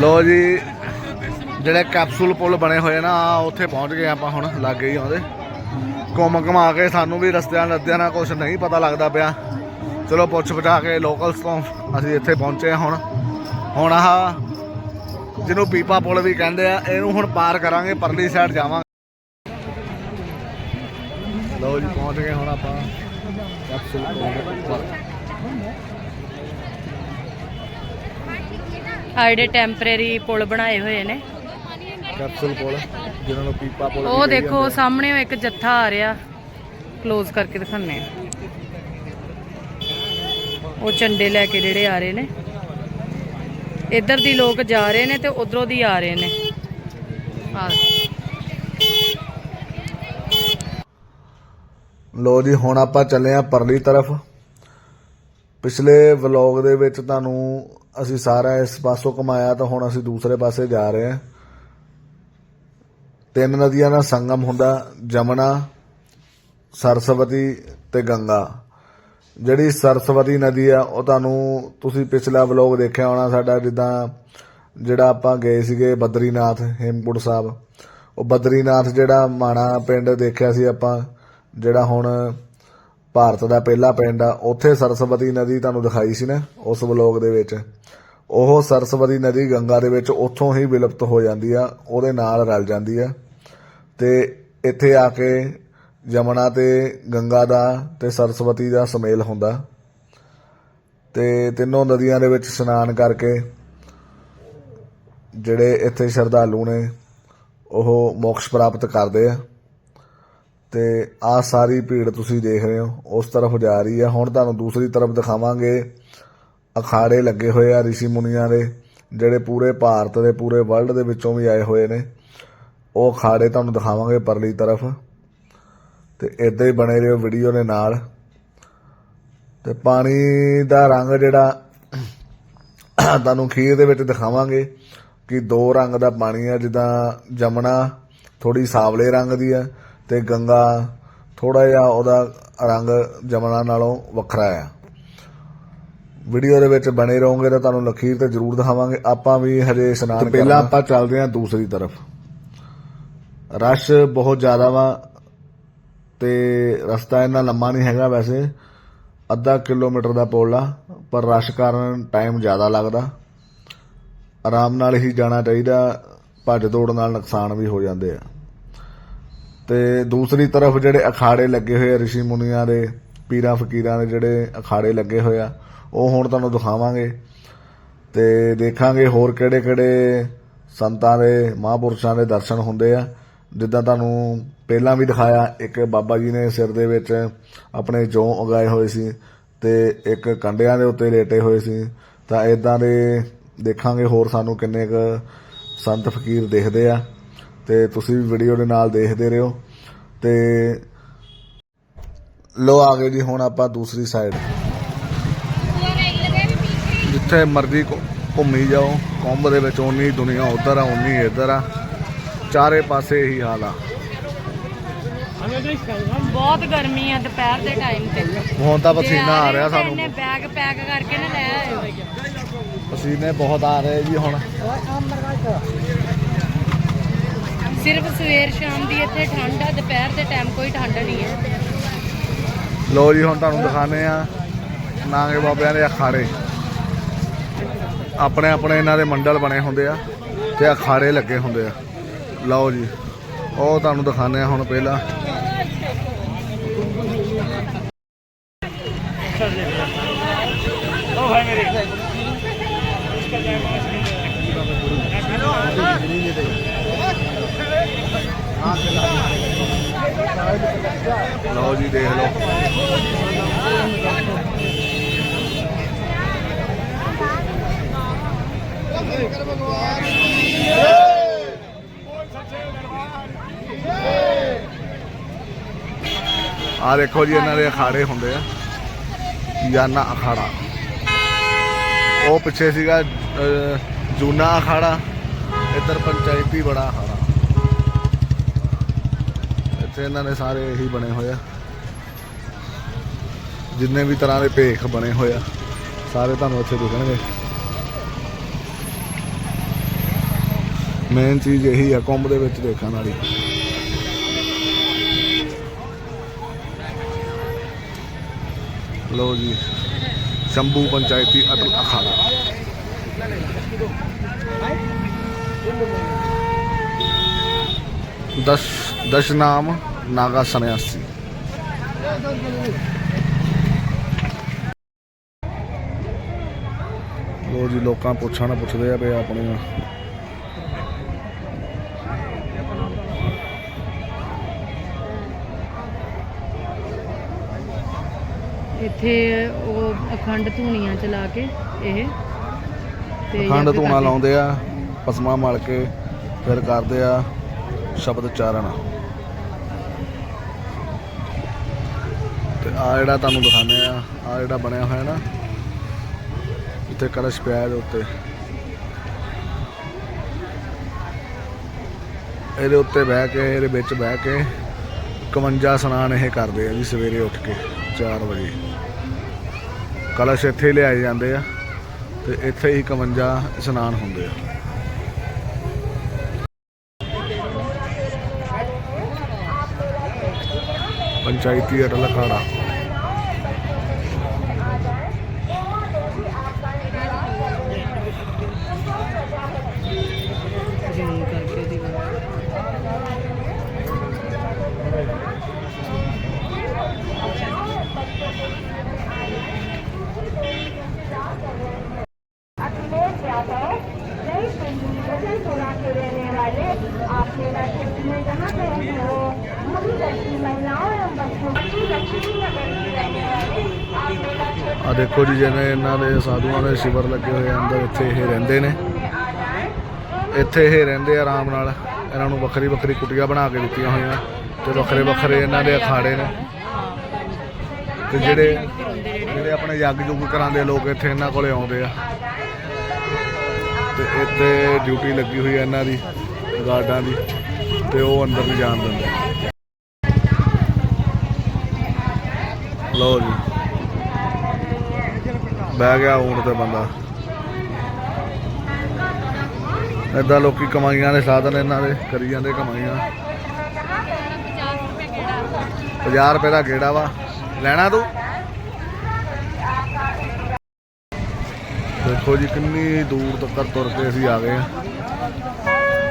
ਲੋ ਜੀ, ਜਿਹੜੇ ਕੈਪਸੂਲ ਪੁਲ ਬਣੇ ਹੋਏ ਨਾ ਉੱਥੇ ਪਹੁੰਚ ਗਏ ਆਪਾਂ ਹੁਣ, ਲੱਗੇ ਹੀ ਆਉਂਦੇ। ਘੁੰਮ ਘਮਾ ਕੇ ਸਾਨੂੰ ਵੀ ਰਸਤਿਆਂ ਲੱਦਿਆਂ ਨਾਲ ਕੁਝ ਨਹੀਂ ਪਤਾ ਲੱਗਦਾ ਪਿਆ। ਚਲੋ, ਪੁੱਛ ਪਛਾ ਕੇ ਲੋਕਲਸ ਤੋਂ ਅਸੀਂ ਇੱਥੇ ਪਹੁੰਚੇ ਹਾਂ ਹੁਣ। ਹੁਣ ਆਹ ਜਿਹਨੂੰ ਪੀਪਾ ਪੁਲ ਵੀ ਕਹਿੰਦੇ ਆ, ਇਹਨੂੰ ਹੁਣ ਪਾਰ ਕਰਾਂਗੇ, ਪਰਲੀ ਸਾਈਡ ਜਾਵਾਂਗੇ। ਲੋ ਜੀ, ਪਹੁੰਚ ਗਏ ਹੁਣ ਆਪਾਂ। ਕੈਪਸੂਲ ਪੁਲ ਦੇ ਉੱਪਰ ਆ ਜਿਹੜੇ ਟੈਂਪਰੇਰੀ ਪੁਲ ਬਣਾਏ ਹੋਏ ਨੇ। ਕੈਪਸੂਲ ਪੁਲ ਜਿਹਨਾਂ ਨੂੰ ਪੀਪਾ ਪੁਲ ਉਹ ਦੇਖੋ ਸਾਹਮਣੇ ਉਹ ਇੱਕ ਜੱਥਾ ਆ ਰਿਹਾ। ক্লোਜ਼ ਕਰਕੇ ਦਿਖਾਣੇ ਆ। ਉਹ ਝੰਡੇ ਲੈ ਕੇ ਜਿਹੜੇ ਆ ਰਹੇ ਨੇ। ਇੱਧਰ ਦੀ ਲੋਕ ਜਾ ਰਹੇ ਨੇ ਤੇ ਉਧਰੋਂ ਦੀ ਆ ਰਹੇ ਨੇ। ਆ ਲੋ ਜੀ ਹੁਣ ਆਪਾਂ ਚੱਲੇ ਆ ਪਰਲੀ ਤਰਫ। ਪਿਛਲੇ ਵਲੌਗ ਦੇ ਵਿੱਚ ਤੁਹਾਨੂੰ ਅਸੀਂ ਸਾਰਾ ਇਸ ਪਾਸੋਂ ਘਮਾਇਆ ਤਾਂ ਹੁਣ ਅਸੀਂ ਦੂਸਰੇ ਪਾਸੇ ਜਾ ਰਹੇ ਹਾਂ। ਤਿੰਨ ਨਦੀਆਂ ਦਾ ਸੰਗਮ ਹੁੰਦਾ, ਜਮਨਾ, ਸਰਸਵਤੀ ਤੇ ਗੰਗਾ। ਜਿਹੜੀ ਸਰਸਵਤੀ ਨਦੀ ਆ, ਉਹ ਤੁਹਾਨੂੰ ਤੁਸੀਂ ਪਿਛਲਾ ਵਲੌਗ ਦੇਖਿਆ ਹੋਣਾ ਸਾਡਾ, ਜਿੱਦਾਂ ਜਿਹੜਾ ਆਪਾਂ ਗਏ ਸੀਗੇ ਬਦਰੀਨਾਥ, ਹੇਮਕੁੰਟ ਸਾਹਿਬ। ਉਹ ਬਦਰੀਨਾਥ ਜਿਹੜਾ ਮਾਣਾ ਪਿੰਡ ਦੇਖਿਆ ਸੀ ਆਪਾਂ, ਜਿਹੜਾ ਹੁਣ ਭਾਰਤ ਦਾ ਪਹਿਲਾ ਪਿੰਡ ਆ, ਉੱਥੇ ਸਰਸਵਤੀ ਨਦੀ ਤੁਹਾਨੂੰ ਦਿਖਾਈ ਸੀ ਨਾ, ਉਸ ਵਲੌਗ ਦੇ ਵਿੱਚ। ਉਹ ਸਰਸਵਤੀ ਨਦੀ ਗੰਗਾ ਦੇ ਵਿੱਚ ਉੱਥੋਂ ਹੀ ਵਿਲੁਪਤ ਹੋ ਜਾਂਦੀ ਆ, ਉਹਦੇ ਨਾਲ ਰਲ ਜਾਂਦੀ ਆ। ਤੇ ਇੱਥੇ ਆ ਕੇ ਯਮਨਾ ਤੇ ਗੰਗਾ ਦਾ ਤੇ ਸਰਸਵਤੀ ਦਾ ਸਮੇਲ ਹੁੰਦਾ। ਤੇ ਤਿੰਨੋਂ ਨਦੀਆਂ ਦੇ ਵਿੱਚ ਇਸ਼ਨਾਨ ਕਰਕੇ ਜਿਹੜੇ ਇੱਥੇ ਸ਼ਰਧਾਲੂ ਨੇ, ਉਹ ਮੋਕਸ਼ ਪ੍ਰਾਪਤ ਕਰਦੇ ਆ। ਤੇ ਆ ਸਾਰੀ ਭੀੜ ਤੁਸੀਂ ਦੇਖ ਰਹੇ ਹੋ, ਉਸ ਤਰਫ ਜਾ ਰਹੀ ਹੈ। ਹੁਣ ਤੁਹਾਨੂੰ ਦੂਸਰੀ ਤਰਫ ਦਿਖਾਵਾਂਗੇ। ਅਖਾੜੇ ਲੱਗੇ ਹੋਏ ਆ ਰਿਸ਼ੀ ਮੁਨੀਆਂ ਦੇ, ਜਿਹੜੇ ਪੂਰੇ ਭਾਰਤ ਦੇ, ਪੂਰੇ ਵਰਲਡ ਦੇ ਵਿੱਚੋਂ ਵੀ ਆਏ ਹੋਏ ਨੇ। ਉਹ ਅਖਾੜੇ ਤੁਹਾਨੂੰ ਦਿਖਾਵਾਂਗੇ ਪਰਲੀ ਤਰਫ। ਤੇ ਇਦਾਂ ਹੀ ਬਣੇ ਰਹੋ ਵੀਡੀਓ ਦੇ ਨਾਲ। ਤੇ ਪਾਣੀ ਦਾ ਰੰਗ ਜਿਹੜਾ ਤੁਹਾਨੂੰ ਖੀਰ ਦੇ ਵਿੱਚ ਦਿਖਾਵਾਂਗੇ ਕਿ ਦੋ ਰੰਗ ਦਾ ਪਾਣੀ ਆ, ਜਿੱਦਾਂ ਜਮਣਾ ਥੋੜੀ ਸਾਵਲੇ ਰੰਗ ਦੀ ਆ ਤੇ ਗੰਗਾ ਥੋੜਾ ਜਿਹਾ ਉਹਦਾ ਰੰਗ ਜਮਨਾ ਨਾਲੋਂ ਵੱਖਰਾ ਆ। ਵੀਡੀਓ ਦੇ ਵਿੱਚ ਬਣੇ ਰਹੋਗੇ ਤਾਂ ਤੁਹਾਨੂੰ ਲਖੀਰ ਤੇ ਜ਼ਰੂਰ ਦਿਖਾਵਾਂਗੇ। ਆਪਾਂ ਵੀ ਹਜੇ ਇਸ਼ਨਾਨ ਪਹਿਲਾਂ ਆਪਾਂ ਚੱਲਦੇ ਹਾਂ ਦੂਸਰੀ ਤਰਫ। ਰਸ਼ ਬਹੁਤ ਜ਼ਿਆਦਾ ਵਾ ਤੇ ਰਸਤਾ ਇੰਨਾ ਲੰਮਾ ਨਹੀਂ ਹੈਗਾ ਵੈਸੇ। ਅੱਧਾ ਕਿਲੋਮੀਟਰ ਦਾ ਪੁੱਲ ਆ ਪਰ ਰਸ਼ ਕਾਰਨ ਟਾਈਮ ਜ਼ਿਆਦਾ ਲੱਗਦਾ। ਆਰਾਮ ਨਾਲ ਹੀ ਜਾਣਾ ਚਾਹੀਦਾ ਭੱਜ ਦੌੜ ਨਾਲ ਨੁਕਸਾਨ ਵੀ ਹੋ ਜਾਂਦੇ ਆ। ਤੇ ਦੂਸਰੀ ਤਰਫ ਜਿਹੜੇ ਅਖਾੜੇ ਲੱਗੇ ਹੋਏ ਆ ਰਿਸ਼ੀ ਮੁਨੀਆਂ ਦੇ, ਪੀਰਾਂ ਫਕੀਰਾਂ ਦੇ ਜਿਹੜੇ ਅਖਾੜੇ ਲੱਗੇ ਹੋਏ ਆ, ਉਹ ਹੁਣ ਤੁਹਾਨੂੰ ਦਿਖਾਵਾਂਗੇ। ਤੇ ਦੇਖਾਂਗੇ ਹੋਰ ਕਿਹੜੇ ਕਿਹੜੇ ਸੰਤਾਂ ਦੇ, ਮਹਾਂਪੁਰਸ਼ਾਂ ਦੇ ਦਰਸ਼ਨ ਹੁੰਦੇ ਆ। ਜਿੱਦਾਂ ਤੁਹਾਨੂੰ ਪਹਿਲਾਂ ਵੀ ਦਿਖਾਇਆ, ਇੱਕ ਬਾਬਾ ਜੀ ਨੇ ਸਿਰ ਦੇ ਵਿੱਚ ਆਪਣੇ ਜੌਂ ਉਗਾਏ ਹੋਏ ਸੀ ਤੇ ਇੱਕ ਕੰਡਿਆਂ ਦੇ ਉੱਤੇ ਲੇਟੇ ਹੋਏ ਸੀ। ਤਾਂ ਇਦਾਂ ਦੇ ਦੇਖਾਂਗੇ ਹੋਰ ਸਾਨੂੰ ਕਿੰਨੇ ਕੁ ਸੰਤ ਫਕੀਰ ਦੇਖਦੇ ਆ। ਤੇ ਤੁਸੀਂ ਵੀ ਵੀਡੀਓ ਦੇ ਨਾਲ ਦੇਖਦੇ ਰਹੋ। ਤੇ ਲੋ ਆ ਗਏ ਜੀ ਹੁਣ ਆਪਾਂ ਦੂਸਰੀ ਸਾਈਡ ਜਿੱਥੇ ਮਰਜ਼ੀ ਘੁੰਮੀ ਜਾਓ। ਕੁੰਭ ਦੇ ਵਿੱਚ ਓਨੀ ਦੁਨੀਆ ਉਧਰ ਆ ਓਨੀ ਇੱਧਰ ਆ। ਚਾਰੇ ਪਾਸੇ ਇਹੀ ਹਾਲ ਆ। ਬਹੁਤ ਗਰਮੀ ਆ ਦੁਪਹਿਰ ਦੇ ਟਾਈਮ ਤੇ। ਹੁਣ ਤਾਂ ਪਸੀਨਾ ਆ ਰਿਹਾ ਇਹਨੇ ਸਾਨੂੰ। ਬੈਗ ਪੈਕ ਕਰਕੇ ਨਾ ਲੈ ਆਇਓ ਪਸੀਨੇ ਬਹੁਤ ਆ ਰਹੇ ਜੀ ਹੁਣ। ਸਿਰਫ ਸਵੇਰ ਸ਼ਾਮ ਦੀ ਇੱਥੇ ਠੰਡ ਆ, ਦੁਪਹਿਰ ਦੇ ਟਾਈਮ ਕੋਈ ਠੰਡ ਨਹੀਂ ਹੈ। ਲੋ ਜੀ, ਹੁਣ ਤੁਹਾਨੂੰ ਦਿਖਾਣੇ ਆ ਨਾਂਗੇ ਬਾਬਿਆਂ ਦੇ ਅਖਾੜੇ। ਆਪਣੇ ਆਪਣੇ ਇਹਨਾਂ ਦੇ ਮੰਡਲ ਬਣੇ ਹੁੰਦੇ ਆ ਤੇ ਅਖਾੜੇ ਲੱਗੇ ਹੁੰਦੇ ਆ। ਲਓ ਜੀ, ਉਹ ਤੁਹਾਨੂੰ ਦਿਖਾਣੇ ਆ ਹੁਣ ਪਹਿਲਾਂ। ਲਓ ਜੀ, ਦੇਖ ਲਓ। ਆ ਦੇਖੋ ਜੀ, ਇਹਨਾਂ ਦੇ ਅਖਾੜੇ ਹੁੰਦੇ ਆ। ਯਾਨਾ ਅਖਾੜਾ। ਉਹ ਪਿੱਛੇ ਸੀਗਾ ਜੂਨਾ ਅਖਾੜਾ, ਇੱਧਰ ਪੰਚਾਇਤੀ ਬੜਾ ਅਖਾੜਾ ਇਹਨਾਂ ਦੇ ਸਾਰੇ ਇਹੀ ਬਣੇ ਹੋਏ ਆ। ਜਿੰਨੇ ਵੀ ਤਰ੍ਹਾਂ ਦੇ ਭੇਖ ਬਣੇ ਹੋਏ ਆ, ਸਾਰੇ ਤੁਹਾਨੂੰ ਇੱਥੇ ਦਿਖਣਗੇ। ਮੇਨ ਚੀਜ਼ ਇਹੀ ਆ, ਕੁੰਭ ਦੇ ਵਿੱਚ ਦੇਖਣ ਵਾਲੀ। ਲੋ ਜੀ, ਸ਼ੰਭੂ ਪੰਚਾਇਤੀ ਅਟਲ ਅਖਾੜਾ। ਦਸ਼ ਦਸ਼ ਨਾਮ ਨਾਗਾ ਸੰਨਿਆਸੀ ਲੋ ਜੀ ਲੋਕਾਂ ਪੁੱਛਾਂ ਨਾ ਪੁੱਛਦੇ ਆ ਵੀ ਆਪਣੀਆਂ ਇੱਥੇ ਉਹ ਅਖੰਡ ਧੂਣੀਆਂ ਚਲਾ ਕੇ ਇਹ ਤੇ ਖੰਡ ਯੱਗ ਧੂਣਾ। ਲਾਉਂਦੇ ਆ ਪਸਮਾ ਮਲ ਕੇ ਫਿਰ ਕਰਦੇ ਆ ਸ਼ਬਦ ਚਾਰਨ ਆ ਜਿਹੜਾ ਤੁਹਾਨੂੰ ਦਿਖਾਉਂਦੇ ਆ ਆ ਜਿਹੜਾ ਬਣਿਆ ਹੋਇਆ ਨਾ, ਇੱਥੇ ਕਲਸ਼ ਪਿਆ ਇਹਦੇ ਉੱਤੇ। ਇਹਦੇ ਉੱਤੇ ਬਹਿ ਕੇ, ਇਹਦੇ ਵਿੱਚ ਬਹਿ ਕੇ 51 ਸਨਾਨ ਇਹ ਕਰਦੇ ਆ ਜੀ ਸਵੇਰੇ ਉੱਠ ਕੇ 4 ਵਜੇ। ਕਲਸ਼ ਇੱਥੇ ਹੀ ਲਿਆਏ ਜਾਂਦੇ ਆ ਤੇ ਇੱਥੇ ਹੀ 51 ਇਸ਼ਨਾਨ ਹੁੰਦੇ ਆ। ਪੰਚਾਇਤੀ ਅਟਲ ਦੇਖੋ ਜੀ, ਜਿਵੇਂ ਇਹਨਾਂ ਦੇ ਸਾਧੂਆਂ ਦੇ ਸ਼ਿਵਰ ਲੱਗੇ ਹੋਏ ਅੰਦਰ, ਇੱਥੇ ਇਹ ਰਹਿੰਦੇ ਨੇ। ਇੱਥੇ ਇਹ ਰਹਿੰਦੇ ਆਰਾਮ ਨਾਲ। ਇਹਨਾਂ ਨੂੰ ਵੱਖਰੀ ਵੱਖਰੀ ਕੁਟੀਆਂ ਬਣਾ ਕੇ ਦਿੱਤੀਆਂ ਹੋਈਆਂ ਤੇ ਵੱਖਰੇ ਵੱਖਰੇ ਇਹਨਾਂ ਦੇ ਅਖਾੜੇ ਨੇ। ਤੇ ਜਿਹੜੇ ਜਿਹੜੇ ਆਪਣੇ ਯੱਗ ਯੁੱਗ ਕਰਾਉਂਦੇ ਲੋਕ ਇੱਥੇ ਇਹਨਾਂ ਕੋਲੇ ਆਉਂਦੇ ਆ। ਤੇ ਇੱਥੇ ਡਿਊਟੀ ਲੱਗੀ ਹੋਈ ਹੈ ਇਹਨਾਂ ਦੀ, ਗਾਰਡਾਂ ਦੀ, ਤੇ ਉਹ ਅੰਦਰ ਨਹੀਂ ਜਾਣ ਦਿੰਦੇ ਲੋ ਜੀ। ਬਹਿ ਗਿਆ ਊਂਟ ਤੇ ਬੰਦਾ। ਏਦਾਂ ਲੋਕੀ ਕਮਾਈਆਂ ਦੇ ਸਾਧਨ ਇਹਨਾਂ ਦੇ ਕਰੀ ਜਾਂਦੇ ਕਮਾਈਆਂ। 50 ਰੁਪਏ ਦਾ ਗੇੜਾ ਵਾ। ਲੈਣਾ ਤੂੰ? ਦੇਖੋ ਜੀ ਕਿੰਨੀ ਦੂਰ ਤੱਕ ਤੁਰ ਕੇ ਅਸੀਂ ਆ ਗਏ ਆ।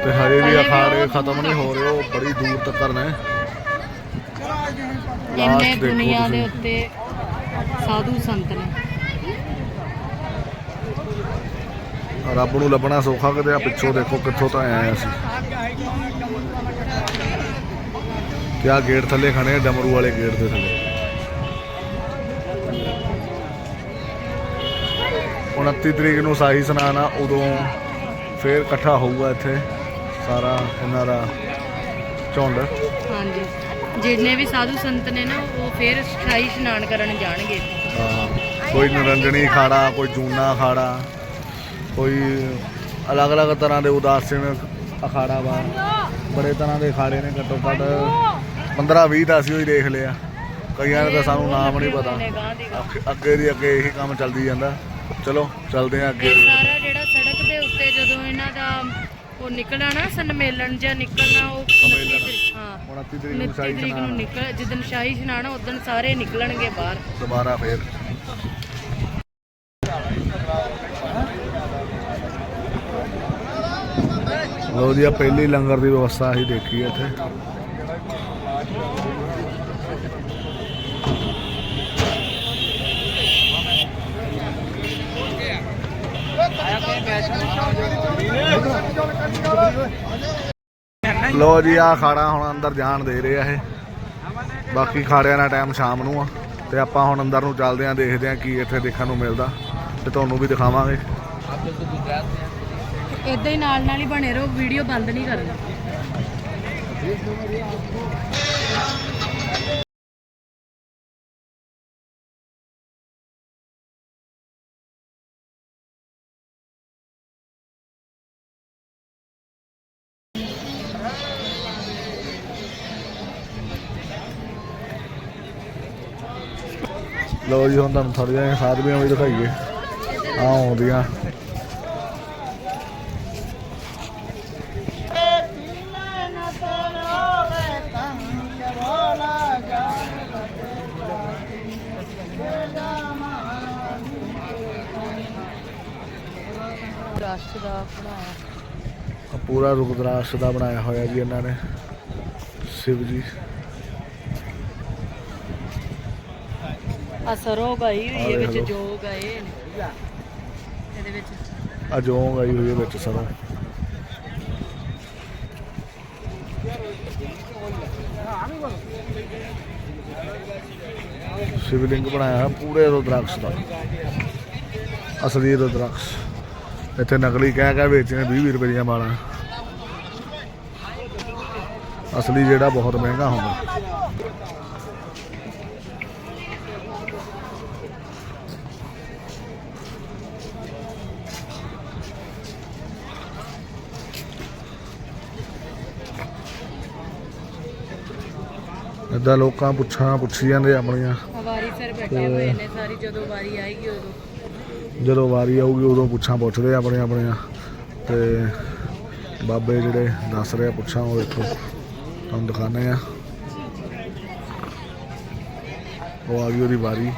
ਤੇ ਹਜੇ ਵੀ ਅਖਾੜੇ ਖਤਮ ਨਹੀਂ ਹੋ ਰਹੇ ਉਹ ਬੜੀ ਦੂਰ ਤੱਕ ਨੇ। ਇੰਨੇ ਦੁਨੀਆ ਦੇ। ਉੱਤੇ ਸਾਧੂ ਸੰਤ ਨੇ। ਰੱਬ ਨੂੰ ਲੱਭਣਾ ਸੌਖਾ ਕਿਤੇ ਆ ਪਿੱਛੋਂ ਦੇਖੋ ਕਿੱਥੋਂ ਤਾਂ ਆਏ ਆ ਅਸੀਂ। ਤੇ ਗੇਟ ਥੱਲੇ ਖੜੇ ਡਮਰੂ ਵਾਲੇ ਗੇਟ ਦੇ ਥੱਲੇ। 29 ਤਰੀਕ ਨੂੰ ਸਾਹੀ ਸਨਾਨ ਆ ਉਦੋਂ ਫੇਰ ਇਕੱਠਾ ਹੋਊਗਾ ਇੱਥੇ ਸਾਰਾ ਇਹਨਾਂ ਦਾ ਝੁੰਡ। ਹਾਂਜੀ। ਜਿੰਨੇ ਵੀ ਸਾਧੂ ਸੰਤ ਨੇ ਨਾ ਉਹ ਫੇਰ ਸ਼ਾਹੀ ਇਸ਼ਨਾਨ ਕਰਨ ਜਾਣਗੇ। ਹਾਂ, ਕੋਈ ਨਰੰਜਣੀ ਖਾੜਾ ਕੋਈ ਜੂਨਾ ਖਾੜਾ ਕੋਈ ਅਲੱਗ-ਅਲੱਗ ਤਰ੍ਹਾਂ ਦੇ ਉਦਾਸੀਨ ਅਖਾੜਾ ਵਾ। ਬੜੇ ਤਰ੍ਹਾਂ ਦੇ ਅਖਾੜੇ ਨੇ ਘੱਟੋ ਘੱਟ। 15-20 ਤਾਂ ਅਸੀਂ ਹੀ ਦੇਖ ਲਿਆ ਕਈਆਂ ਦਾ ਤਾਂ ਸਾਨੂੰ ਨਾਮ ਨਹੀਂ ਪਤਾ। ਅੱਗੇ- ਦੀ ਅੱਗੇ ਇਹੀ ਕੰਮ ਚੱਲਦੀ ਜਾਂਦਾ। ਚਲੋ ਚੱਲਦੇ ਆ ਅੱਗੇ। ਸਾਰਾ ਜਿਹੜਾ ਸੜਕ ਦੇ ਉੱਤੇ ਜਦੋਂ ਇਹਨਾਂ ਦਾ ਉਹ ਨਿਕਲਣਾ ਨਾ ਸੰਮੇਲਨ ਜਾਂ ਨਿਕਲਣਾ ਉਹ 29 ਸੰਮੇਲਨ। ਤਰੀਕ- ਹਾਂ। 29 ਤਰੀਕ 29 ਨੂੰ ਤਰੀਕ ਨੂੰ ਨਿਕਲ ਜਿੱਦਣ ਸ਼ਾਹੀ ਆ ਉਦੋਂ ਸਾਰੇ ਨਿਕਲਣਗੇ ਬਾਹਰ। ਦੁਬਾਰਾ ਫੇਰ। ਲੋ ਜੀ ਆ ਪਹਿਲੀ ਲੰਗਰ ਦੀ ਵਿਵਸਥਾ ਅਸੀਂ ਦੇਖੀ ਹੈ ਇੱਥੇ। ਲੋ ਜੀ ਆ ਖਾੜਾ ਹੁਣ ਅੰਦਰ ਜਾਣ ਦੇ ਰਿਹਾ ਇਹ। ਬਾਕੀ ਖਾੜਿਆਂ ਦਾ ਟਾਈਮ ਸ਼ਾਮ ਨੂੰ ਆ। ਤੇ ਆਪਾਂ ਹੁਣ ਅੰਦਰ ਨੂੰ ਚੱਲਦੇ ਆਂ, ਦੇਖਦੇ ਆਂ ਕੀ ਇੱਥੇ ਦੇਖਣ ਨੂੰ ਮਿਲਦਾ। ਤੇ ਤੁਹਾਨੂੰ ਵੀ ਦਿਖਾਵਾਂਗੇ। ਇਦਾਂ ਹੀ ਨਾਲ ਨਾਲ ਹੀ ਬਣੇ ਰਹੋ ਵੀਡੀਓ ਬੰਦ ਨਹੀਂ ਕਰਨਾ। ਲੋ ਜੀ, ਹੁਣ ਤੁਹਾਨੂੰ ਥੋੜ੍ਹੀਆਂ ਸਾਧਵੀਆਂ ਵੀ ਦਿਖਾਈਏ। ਆ ਆਉਂਦੀਆਂ। ਪੂਰਾ ਰੁਗਦਰਾਸ਼ ਦਾ ਬਣਾਇਆ ਹੋਇਆ ਜੀ ਇਹਨਾਂ ਨੇ। ਸ਼ਿਵ ਜੀ। ਆ ਸਰੋਂ ਗਈ ਹੋਈ ਹੈ ਵਿੱਚ। ਜੋ ਗਏ ਨੇ। ਇਹਦੇ ਵਿੱਚ। ਆ ਜੋਂਗ ਆਈ ਹੋਈ ਹੈ ਵਿੱਚ ਸਰੋਂ। ਸ਼ਿਵਲਿੰਗ ਬਣਾਇਆ ਹੈ ਪੂਰੇ ਰੁਦਰਾਕਸ਼ ਦਾ। ਅਸਲੀ ਰੁਦਰਾਕਸ਼। ਇੱਥੇ ਨਕਲੀ ਕਹਿ ਕਹਿ ਵੇਚਦੇ 20 ਰੁਪਏ ਦੀਆਂ ਮਾਲਾਂ ਅਸਲੀ ਜਿਹੜਾ ਬਹੁਤ ਮਹਿੰਗਾ ਹੁੰਦਾ। ਏਦਾਂ ਲੋਕਾਂ ਪੁੱਛਾਂ ਪੁੱਛੀ ਜਾਂਦੇ ਆਪਣੀਆਂ। ਵਾਰੀ ਸਰ ਬੈਠੇ ਹੋਏ ਨੇ ਸਾਰੀ ਜਦੋਂ ਵਾਰੀ ਆਏਗੀ ਉਦੋਂ। ਜਦੋਂ ਵਾਰੀ ਆਊਗੀ ਉਦੋਂ ਪੁੱਛਾਂ ਪੁੱਛਦੇ ਆਪਣੇ ਆਪਣੀਆਂ। ਤੇ ਬਾਬੇ ਜਿਹੜੇ ਦੱਸ ਰਹੇ ਪੁੱਛਾਂ ਉਹ ਦੇਖੋ ਤੁਹਾਨੂੰ ਦਿਖਾਣੇ ਆ ਉਹ ਆ ਗਈ ਉਹਦੀ ਵਾਰੀ।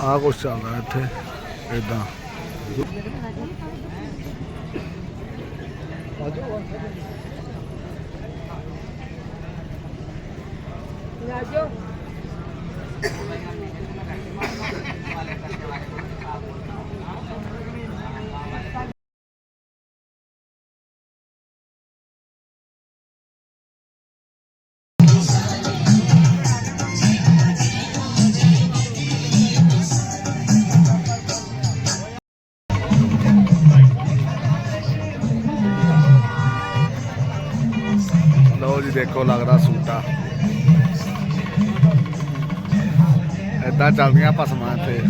ਆ ਕੁਛ ਚੱਲਦਾ ਇੱਥੇ ਇਦਾਂ ਲਓ ਜੀ ਦੇਖੋ ਲੱਗਦਾ ਸੂਟਾ। ਏਦਾਂ ਚੱਲਦੀਆਂ ਭਸਮਾਂ ਇੱਥੇ।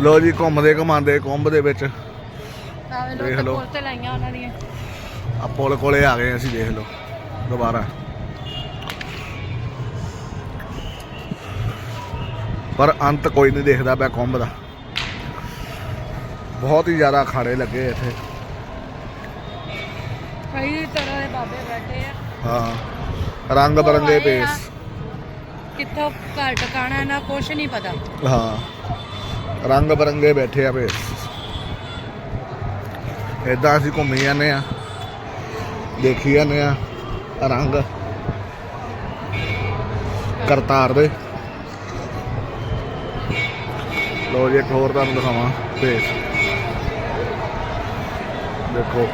ਲਓ ਜੀ ਘੁੰਮਦੇ ਘਮਾਉਂਦੇ ਕੁੰਭ ਦੇ ਵਿੱਚ। ਦੇਖ ਲੋਕ ਲਓ। ਕੋਲ ਤੇ ਲਾਈਆਂ ਉਹਨਾਂ ਦੀਆਂ। ਆ ਪੁਲ ਕੋਲੇ ਆ ਗਏ ਅਸੀਂ ਦੇਖ ਲਓ। ਦੁਬਾਰਾ। ਪਰ ਅੰਤ ਕੋਈ ਨਹੀਂ ਦੇਖਦਾ ਪਿਆ ਕੁੰਭ ਦਾ। ਬਹੁਤ ਹੀ ਜ਼ਿਆਦਾ ਅਖਾੜੇ ਲੱਗੇ ਇੱਥੇ। ਕਈ ਤਰ੍ਹਾਂ ਦੇ ਬਾਬੇ ਬੈਠੇ ਆ। ਹਾਂ ਰੰਗ ਬਰੰਗੇ। ਪੇਸ ਕਿੱਥੋਂ ਘਰ ਟਿਕਾਣਾ ਨਾ ਕੁਛ ਨਹੀਂ ਪਤਾ। ਹਾਂ ਰੰਗ ਬਰੰਗੇ ਬੈਠੇ ਆ ਪੇਸ ਇਦਾਂ ਅਸੀਂ ਘੁੰਮੀ ਜਾਂਦੇ ਆ ਦੇਖੀ ਜਾਂਦੇ ਆ ਰੰਗ। ਕਰਤਾਰ ਦੇ। ਲੋ ਜੀ ਇੱਕ ਹੋਰ ਤੁਹਾਨੂੰ ਦਿਖਾਵਾਂ ਪੇਸ ਦੇਖੋ।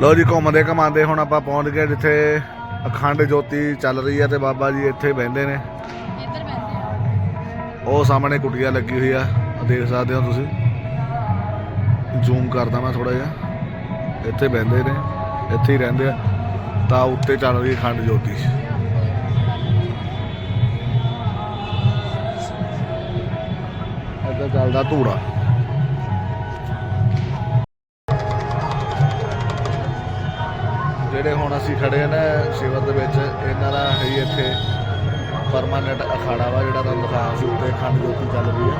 ਲੋ ਜੀ ਘੁੰਮਦੇ ਘਮਾਉਂਦੇ ਹੁਣ ਆਪਾਂ ਪਹੁੰਚ ਗਏ ਜਿੱਥੇ ਅਖੰਡ ਜੋਤੀ ਚੱਲ ਰਹੀ ਹੈ ਤੇ ਬਾਬਾ ਜੀ ਇੱਥੇ ਬਹਿੰਦੇ ਨੇ। ਇੱਧਰ ਬੈਠੇ ਆ। ਉਹ ਸਾਹਮਣੇ ਕੁਟੀਆ ਲੱਗੀ ਹੋਈ ਆ ਦੇਖ ਸਕਦੇ ਹੋ ਤੁਸੀਂ। ਜ਼ੂਮ ਕਰਦਾ ਮੈਂ ਥੋੜਾ ਜਿਹਾ। ਇੱਥੇ ਬਹਿੰਦੇ ਨੇ, ਇੱਥੇ ਹੀ ਰਹਿੰਦੇ ਆ। ਤਾਂ ਉੱਤੇ ਚੱਲ ਰਹੀ ਹੈ ਅਖੰਡ ਜੋਤੀ। ਇੱਧਰ ਚੱਲਦਾ ਧੂੜਾ। ਜਿਹੜੇ ਹੁਣ ਅਸੀਂ ਖੜੇ ਨਾ ਸ਼ਿਵਰ ਦੇ ਵਿੱਚ, ਇਹਨਾਂ ਦਾ ਹੈ ਹੀ ਇੱਥੇ ਪਰਮਾਨੈਂਟ ਅਖਾੜਾ ਵਾ ਜਿਹੜਾ ਤੁਹਾਨੂੰ ਦਿਖਾਇਆ ਸੀ ਉੱਤੇ ਖੰਡ ਜੋਤੀ ਚੱਲ ਰਹੀ ਆ।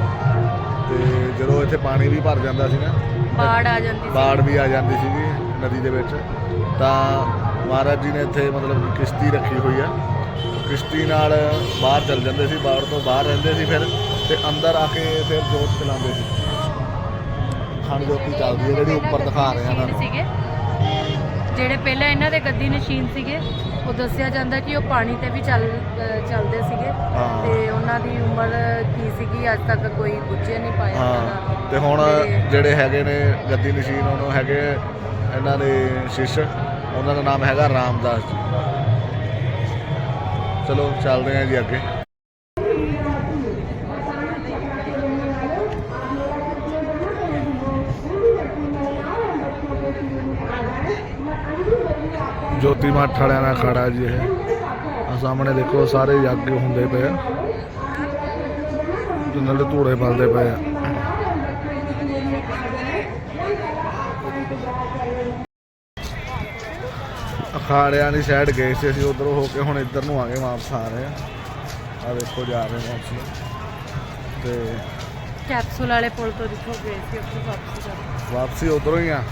ਤੇ ਜਦੋਂ ਇੱਥੇ ਪਾਣੀ ਵੀ ਭਰ ਜਾਂਦਾ ਸੀ ਨਾ ਬਾੜ ਆ ਜਾਂਦੀ ਸੀ। ਬਾੜ ਵੀ ਆ ਜਾਂਦੀ ਸੀਗੀ ਨਦੀ ਦੇ ਵਿੱਚ। ਤਾਂ ਮਹਾਰਾਜ ਜੀ ਨੇ ਇੱਥੇ ਮਤਲਬ ਕਿਸ਼ਤੀ ਰੱਖੀ ਹੋਈ ਆ। ਕਿਸ਼ਤੀ ਨਾਲ ਬਾਹਰ ਚੱਲ ਜਾਂਦੇ ਸੀ ਬਾੜ ਤੋਂ ਬਾਹਰ ਰਹਿੰਦੇ ਸੀ ਫਿਰ ਤੇ ਅੰਦਰ ਆ ਕੇ ਫਿਰ ਜੋਤ ਚਲਾਉਂਦੇ ਸੀ। ਖੰਡ ਜੋਤੀ ਚੱਲਦੀ ਹੈ ਜਿਹੜੀ ਉੱਪਰ ਦਿਖਾ ਰਹੇ ਆ ਨੂੰ। ਸੀਗੇ ਜਿਹੜੇ ਪਹਿਲਾਂ ਇਹਨਾਂ ਦੇ ਗੱਦੀ ਨਸ਼ੀਨ ਸੀਗੇ ਉਹ ਦੱਸਿਆ ਜਾਂਦਾ ਕਿ ਉਹ ਪਾਣੀ ਤੇ ਵੀ ਚੱਲ ਚੱਲਦੇ ਸੀਗੇ। ਹਾਂ। ਤੇ ਉਹਨਾਂ ਦੀ ਉਮਰ ਕੀ ਸੀਗੀ ਅੱਜ ਤੱਕ ਕੋਈ ਪੁੱਛੇ ਨਹੀਂ ਪਾਇਆ ਹਾਂ। ਉਹਨਾਂ ਤੇ ਹੁਣ ਤੇ- ਜਿਹੜੇ ਹੈਗੇ ਨੇ ਗੱਦੀ ਨਸ਼ੀਨ ਉਹਨੂੰ ਹੈਗੇ ਇਹਨਾਂ ਦੇ ਸ਼ਿਸ਼ ਉਹਨਾਂ ਦਾ ਨਾਮ ਹੈਗਾ ਰਾਮਦਾਸ ਜੀ। ਚਲੋ ਚੱਲਦੇ ਹਾਂ ਜੀ ਅੱਗੇ। ਜੋਤੀ ਮੱਠ ਵਾਲਿਆਂ ਦਾ ਅਖਾੜਾ ਜੀ ਇਹ। ਆ ਸਾਹਮਣੇ ਦੇਖੋ ਸਾਰੇ ਯੱਗ ਹੁੰਦੇ ਪਏ ਆ। ਜਿਨ੍ਹਾਂ ਦੇ ਧੂੜੇ ਬਲਦੇ ਪਏ ਆ। ਅਖਾੜਿਆਂ ਦੀ ਸਾਈਡ ਗਏ ਸੀ ਅਸੀਂ ਉਧਰੋਂ ਹੋ ਕੇ ਹੁਣ ਇੱਧਰ ਨੂੰ ਆ ਗਏ ਵਾਪਸ ਆ ਰਹੇ ਆ। ਆ ਦੇਖੋ ਜਾ ਰਹੇ ਵਾਪਸ ਤੇ ਕੈਪਸੂਲ ਵਾਲੇ ਪੁਲ ਤੋਂ ਜਿੱਥੋਂ ਗਏ ਸੀ ਉੱਥੋਂ ਵਾਪਸ ਜਾ ਵਾਪਸੀ ਉਧਰੋਂ ਹੀ ਆ।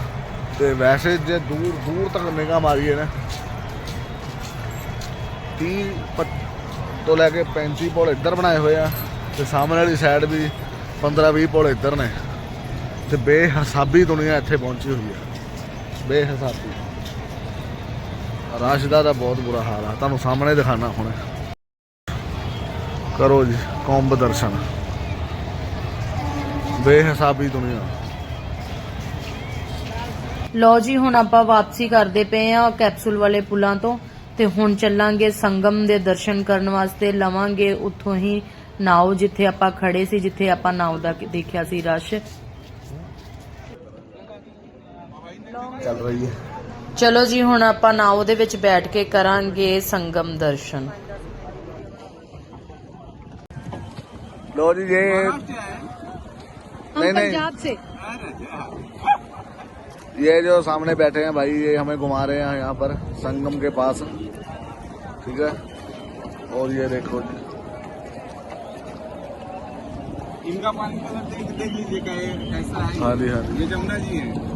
ਤੇ ਵੈਸੇ ਜੇ ਦੂਰ ਦੂਰ ਤੱਕ ਨਿਗਾਹ ਮਾਰੀਏ ਨਾ 30 ਪ- ਤੋਂ ਲੈ ਕੇ 35 ਪੌਲ ਇੱਧਰ ਬਣਾਏ ਹੋਏ ਆ, ਤੇ ਸਾਹਮਣੇ ਵਾਲੀ ਸਾਈਡ ਵੀ 15 20 ਪੌਲ ਇੱਧਰ ਨੇ, ਤੇ ਬੇਹਿਸਾਬੀ ਦੁਨੀਆ ਇੱਥੇ ਪਹੁੰਚੀ ਹੋਈ ਆ, ਬੇਹਿਸਾਬੀ। ਰਸ਼ ਦਾ ਤਾਂ ਬਹੁਤ ਬੁਰਾ ਹਾਲ ਆ, ਤੁਹਾਨੂੰ ਸਾਹਮਣੇ ਦਿਖਾਣਾ ਹੁਣ। ਕਰੋ ਜੀ, ਕੌਮ ਦਰਸ਼ਨ। ਬੇਹਿਸਾਬੀ ਦੁਨੀਆ। ਲੋ ਜੀ ਹੁਣ ਆਪਾਂ ਵਾਪਸੀ ਕਰਦੇ ਪਏ ਆ ਕੈਪਸੂਲ ਵਾਲੇ ਪੁਲਾਂ ਤੋਂ ਤੇ ਹੁਣ ਚੱਲਾਂਗੇ ਸੰਗਮ ਦੇ ਦਰਸ਼ਨ ਕਰਨ ਵਾਸਤੇ। ਲਵਾਂਗੇ ਉੱਥੋਂ ਹੀ ਨਾਉ ਜਿੱਥੇ ਆਪਾਂ ਖੜੇ ਸੀ ਜਿੱਥੇ ਆਪਾਂ ਨਾਉ ਦਾ ਦੇਖਿਆ ਸੀ ਰਸ਼। ਚਲੋ ਜੀ ਹੁਣ ਆਪਾਂ ਨਾਉ ਦੇ ਵਿੱਚ ਬੈਠ ਕੇ ਕਰਾਂਗੇ ਸੰਗਮ ਦਰਸ਼ਨ। ਲੋ ਜੀ ਇਹ ਨਹੀਂ ਨਹੀਂ। ਪੰਜਾਬ ਸੇ। ये जो सामने बैठे हैं भाई ये हमें घुमा रहे हैं यहाँ पर संगम के पास ठीक है और ये देखो जी इनका पानी कलर देख देख लीजिए क्या है, कैसा है हाँ जी हाँ जी ये जमुना जी है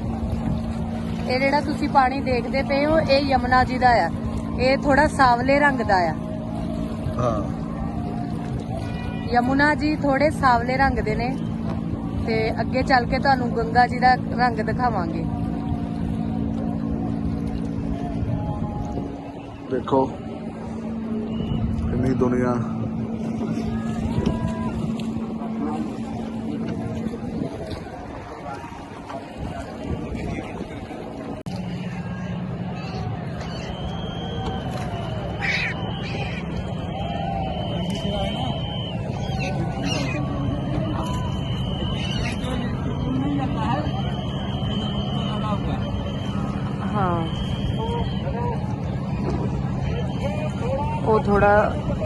ਇਹ ਜਿਹੜਾ ਤੁਸੀਂ ਪਾਣੀ ਦੇਖਦੇ ਪਏ ਹੋ ਇਹ ਯਮਨਾ ਜੀ ਦਾ ਆ ਇਹ ਥੋੜਾ ਸਾਵਲੇ ਰੰਗ ਦਾ ਆ हाँ ਯਮੁਨਾ ਜੀ ਥੋੜੇ ਸਾਵਲੇ ਰੰਗ ਦੇ ਨੇ ਤੇ ਅੱਗੇ ਚੱਲ ਕੇ ਤੁਹਾਨੂੰ ਗੰਗਾ ਜੀ ਦਾ ਰੰਗ ਦਿਖਾਵਾਂਗੇ ਦੇਖੋ ਕਿੰਨੀ ਦੁਨੀਆ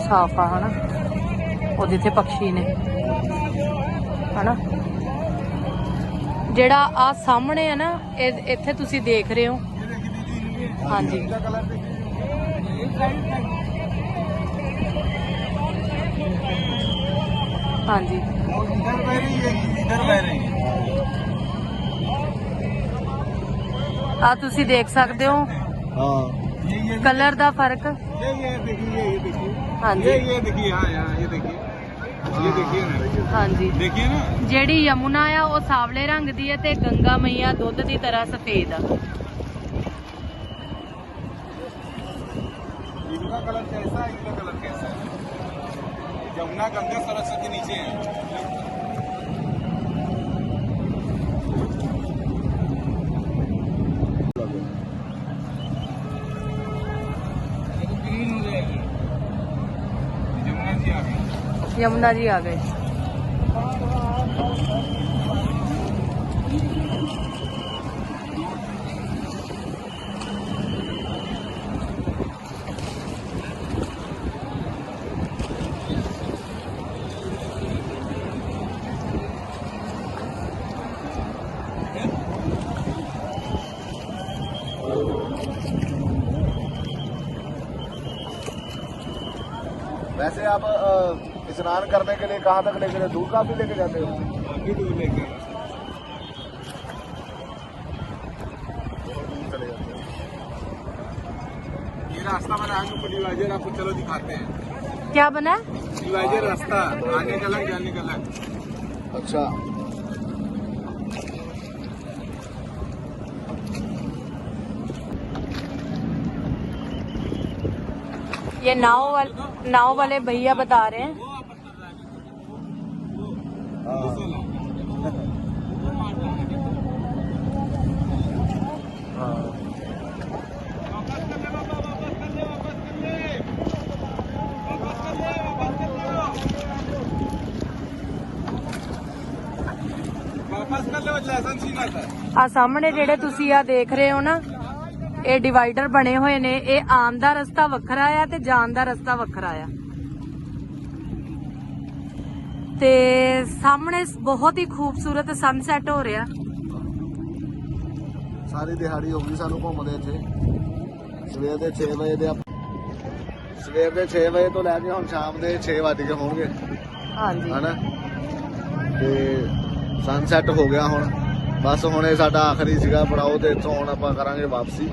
ਸਾਫ ਆ ਹਨਾ ਉਹ ਜਿੱਥੇ ਪੰਛੀ ਨੇ ਹਨਾ ਜਿਹੜਾ ਆ ਸਾਹਮਣੇ ਆ ਨਾ ਇਹ ਇੱਥੇ ਤੁਸੀਂ ਦੇਖ ਰਹੇ ਹੋ ਹਾਂਜੀ ਹਾਂਜੀ इधर बह रही है इधर बह रही है ਆ ਤੁਸੀਂ ਦੇਖ ਸਕਦੇ ਹੋ हाँ ये ये ਕਲਰ ਦਾ ਫਰਕ ये ये देखिए ये देखिए हाँ जी। ये ये देखिए हाँ यहाँ ये देखिए ये देखिए ना ਹਾਂਜੀ देखिए ना ਜਿਹੜੀ ਯਮੁਨਾ ਆ ਉਹ ਸਾਵਲੇ ਰੰਗ ਦੀ ਹੈ ਤੇ ਗੰਗਾ ਮਈਆ ਦੁੱਧ ਦੀ ਤਰ੍ਹਾਂ ਸਫੇਦ ਆ इनका कलर कैसा है इनका कलर कैसा है जमुना गंगा सरस्वती नीचे है गई ਯਮੁਨਾ स्नान करने के लिए कहाँ तक लेके जाते दूर काफ़ी लेके जाते हो? दूर लेके। रास्ता बना है ऊपर डिवाइजर आपको चलो दिखाते हैं। क्या बना? डिवाइजर रास्ता आने का अलग जाने का अलग। अच्छा। ये नाव वाले नाव वाले भैया बता रहे हैं। ਆ ਸਾਹਮਣੇ ਜਿਹੜੇ ਤੁਸੀਂ ਆ ਦੇਖ ਰਹੇ ਹੋ ਨਾ ਇਹ ਡਿਵਾਈਡਰ ਬਣੇ ਹੋਏ ਨੇ ਇਹ ਆਉਣ ਦਾ ਰਸਤਾ ਵੱਖਰਾ ਆ ਤੇ ਜਾਣ ਦਾ ਰਸਤਾ ਵੱਖਰਾ ਆ। ਤੇ ਸਾਹਮਣੇ ਬਹੁਤ ਹੀ ਖੂਬਸੂਰਤ ਸਨਸੈਟ ਹੋ ਰਿਹਾ। ਸਾਰੀ ਦਿਹਾੜੀ ਹੋ ਗਈ ਸਾਨੂੰ ਘੁੰਮਦੇ ਇੱਥੇ। ਸਵੇਰ ਦੇ 6 ਵਜੇ ਦੇ ਸਵੇਰ ਦੇ 6 ਵਜੇ ਤੋਂ ਲੈ ਕੇ ਹੁਣ ਸ਼ਾਮ ਦੇ 6 ਵਜੇ ਹੋਣਗੇ। ਹਾਂਜੀ। ਹਨਾ? ਤੇ ਸਨਸੈਟ ਹੋ ਗਿਆ ਹੁਣ। ਬਸ ਹੁਣ ਇਹ ਸਾਡਾ ਆਖਰੀ ਸੀਗਾ ਪੜਾਓ ਤੇ ਇੱਥੋਂ ਹੁਣ ਆਪਾਂ ਕਰਾਂਗੇ ਵਾਪਸੀ।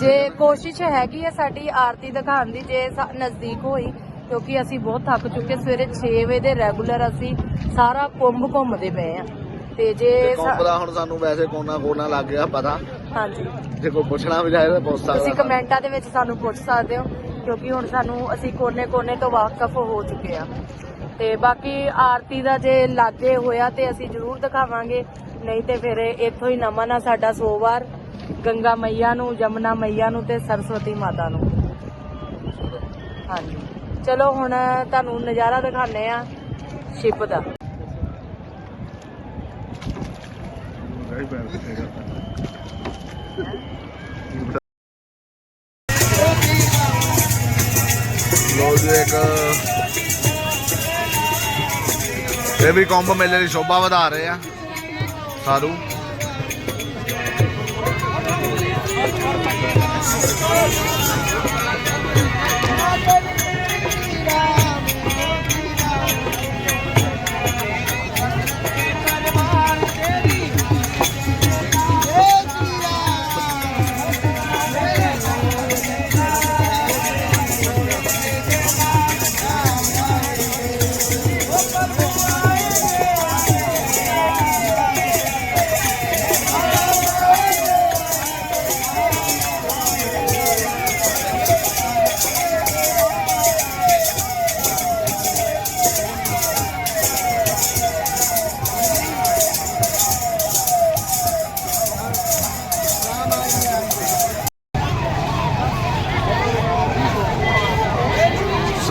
ਜੇ ਕੋਸ਼ਿਸ਼ ਹੈਗੀ ਹੈ ਸਾਡੀ ਆਰਤੀ ਦਿਖਾਉਣ ਦੀ ਜੇ ਨਜ਼ਦੀਕ ਹੋਈ ਕਿਉਂਕਿ ਅਸੀਂ ਬਹੁਤ ਥੱਕ ਚੁੱਕੇ ਸਵੇਰੇ 6 ਵਜੇ ਦੇ ਰੈਗੂਲਰ ਅਸੀਂ ਸਾਰਾ ਕੁੰਭ ਘੁੰਮਦੇ ਪਏ ਆ। ਤੇ ਜੇ ਕੰਪ ਦਾ ਹੁਣ ਸਾਨੂੰ ਵੈਸੇ ਕੋਨਾ ਕੋਨਾ ਲੱਗ ਗਿਆ ਪਤਾ। ਹਾਂਜੀ। ਜੇ ਕੋਈ ਪੁੱਛਣਾ ਵੀ ਜਾਏ ਤਾਂ ਪੁੱਛ ਤੁਸੀਂ ਸਕਦਾ ਕਮੈਂਟਾਂ ਦੇ ਵਿੱਚ ਸਾਨੂੰ ਪੁੱਛ ਸਕਦੇ ਹੋ ਕਿਉਂਕਿ ਹੁਣ ਸਾਨੂੰ ਅਸੀਂ ਕੋਨੇ-ਕੋਨੇ ਤੋਂ ਵਾਕਫ ਹੋ ਚੁੱਕੇ ਆ। ਤੇ ਬਾਕੀ ਆਰਤੀ ਦਾ ਜੇ ਲਾਗੇ ਹੋਇਆ ਤੇ ਅਸੀਂ ਜ਼ਰੂਰ ਦਿਖਾਵਾਂਗੇ, ਨਹੀਂ ਤੇ ਫਿਰ ਇੱਥੋਂ ਹੀ ਨਮਨ ਆ ਸਾਡਾ ਸੋਵਾਰ ਗੰਗਾ ਮਈਆ ਨੂੰ ਜਮਨਾ ਮਈਆ ਨੂੰ ਤੇ ਸਰਸਵਤੀ ਮਾਤਾ ਨੂੰ। ਹਾਂਜੀ। ਚਲੋ ਹੁਣ ਤੁਹਾਨੂੰ ਨਜ਼ਾਰਾ ਦਿਖਾਣੇ ਆ ਸ਼ਿਪ ਦਾ। ਲੋ ਜੀ ਇੱਕ ਇਹ ਵੀ ਕੁੰਭ ਮੇਲੇ ਦੀ ਸ਼ੋਭਾ ਵਧਾ ਰਹੇ ਆ। ਸਾਧੂ।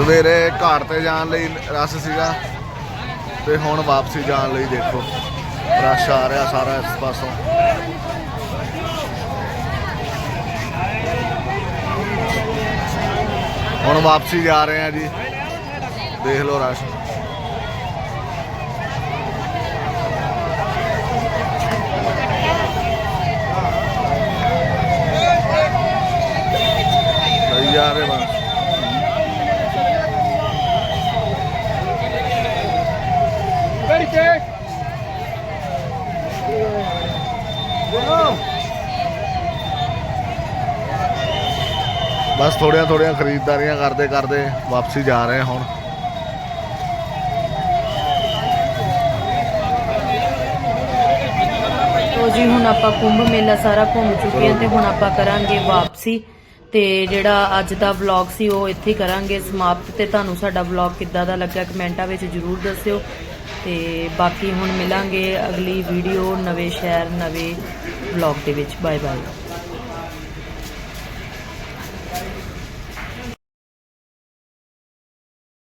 ਸਵੇਰੇ ਘਾਟ ਤੇ ਜਾਣ ਲਈ ਰਸ ਸੀਗਾ ਤੇ ਹੁਣ ਵਾਪਸੀ ਜਾਣ ਲਈ ਦੇਖੋ। ਰਸ਼ ਆ ਰਿਹਾ ਸਾਰਾ ਇਸ ਪਾਸੋਂ। ਹੁਣ ਵਾਪਸੀ ਜਾ ਰਹੇ ਆ ਜੀ। ਦੇਖ ਲਓ ਰਸ਼ ਸਹੀ ਜਾ ਰਹੇ ਬਸ ਬਸ ਥੋੜੀਆਂ ਥੋੜੀਆਂ ਖਰੀਦਦਾਰੀਆਂ ਕਰਦੇ ਕਰਦੇ ਵਾਪਸੀ ਜਾ ਰਹੇ ਹੁਣ। ਤੋ ਜੀ ਹੁਣ ਆਪਾਂ ਕੁੰਭ ਮੇਲਾ ਸਾਰਾ ਘੁੰਮ ਚੁੱਕੇ ਹਾਂ ਤੇ ਹੁਣ ਆਪਾਂ ਕਰਾਂਗੇ ਵਾਪਸੀ ਤੇ ਜਿਹੜਾ ਅੱਜ ਦਾ ਵਲੌਗ ਸੀ ਉਹ ਇੱਥੇ ਕਰਾਂਗੇ ਸਮਾਪਤ ਤੇ ਤੁਹਾਨੂੰ ਸਾਡਾ ਵਲੌਗ ਕਿੱਦਾਂ ਦਾ ਲੱਗਾ ਕਮੈਂਟਾਂ ਵਿੱਚ ਜਰੂਰ ਦੱਸਿਓ। ਤੇ ਬਾਕੀ ਹੁਣ ਮਿਲਾਂਗੇ ਅਗਲੀ ਵੀਡੀਓ ਨਵੇਂ ਸ਼ਹਿਰ ਨਵੇਂ ਵਲੌਗ ਦੇ ਵਿੱਚ। Bye bye